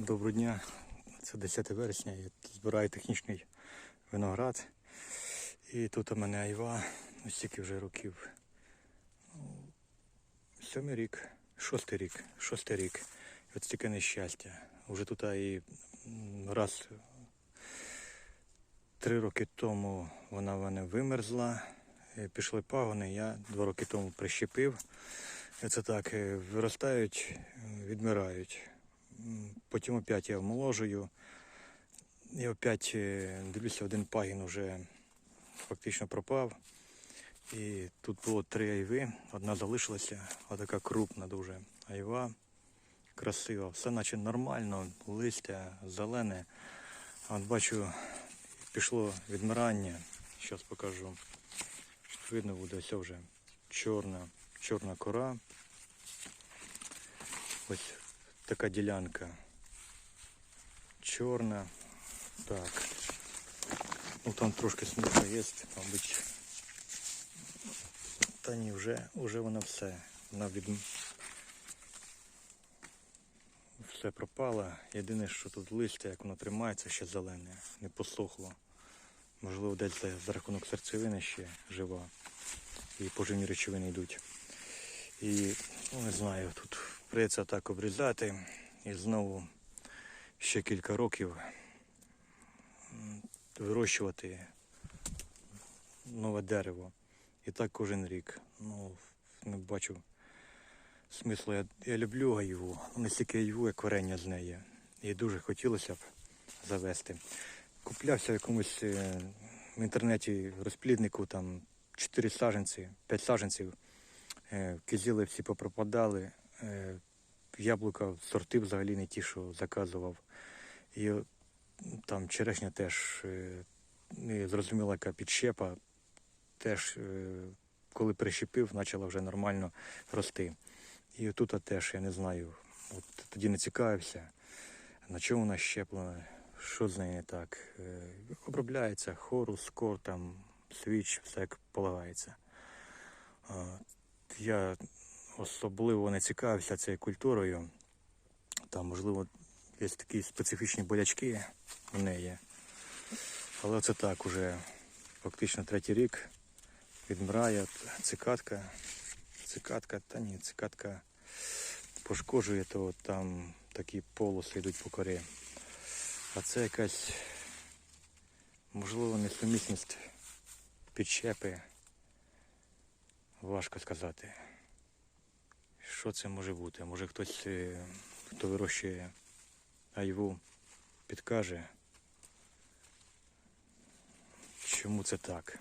Доброго дня. Це 10 вересня. Я збираю технічний виноград. І тут у мене айва. Ось стільки вже років. Ну, Сьомий рік, шостий рік, шостий рік. І от стільки нещастя. Уже тут і раз три роки тому вона в мене вимерзла. е, Пішли пагони, я два роки тому прищепив. І Це так, е, виростають, е, відмирають. Потім опять я омоложую. І опять е, дивлюся, один пагін вже фактично пропав. І тут було три айви, одна залишилася, отака крупна дуже айва, красива, все наче нормально, листя зелене. А От бачу, пішло відмирання. Зараз покажу. Видно буде ось вже чорна, чорна кора. Ось така ділянка. Чорна. Так. Ну там трошки смуга є, мабуть. Та ні, вже, вже вона все. Вона від... Все пропало. Єдине, що тут листя, як воно тримається, ще зелене, не посохло. Можливо, десь за, за рахунок серцевини ще жива. І поживні речовини йдуть. І ну, не знаю, тут придеться так обрізати. І знову ще кілька років вирощувати нове дерево. І так кожен рік. Ну, не бачу смислу. Я, я люблю гаїву, але не стільки гаїву, як варення з неї. І дуже хотілося б завести. Куплявся в якомусь е, в інтернеті розпліднику там 4 саженці, 5 саженців. Е, Кизіли всі попропадали. Е, Яблука, сорти взагалі не ті, що заказував. І там черешня теж е, зрозуміла, яка підщепа. Теж, е, коли прищепив, почала вже нормально рости. І тут теж, я не знаю, от тоді не цікавився, на чому вона щеплена, що з нею не так. Обробляється хорус, кор, там, свіч, все як полагається. Я особливо не цікавився цією культурою. Там, можливо, є такі специфічні болячки у неї. Але це так уже фактично третій рік відмирає цикатка. Цикатка, та ні, цикатка пошкоджує, то там такі полоси йдуть по корі. А це якась, можливо, несумісність підщепи. Важко сказати. Що це може бути? Може хтось, е, хто вирощує айву, підкаже, чому це так.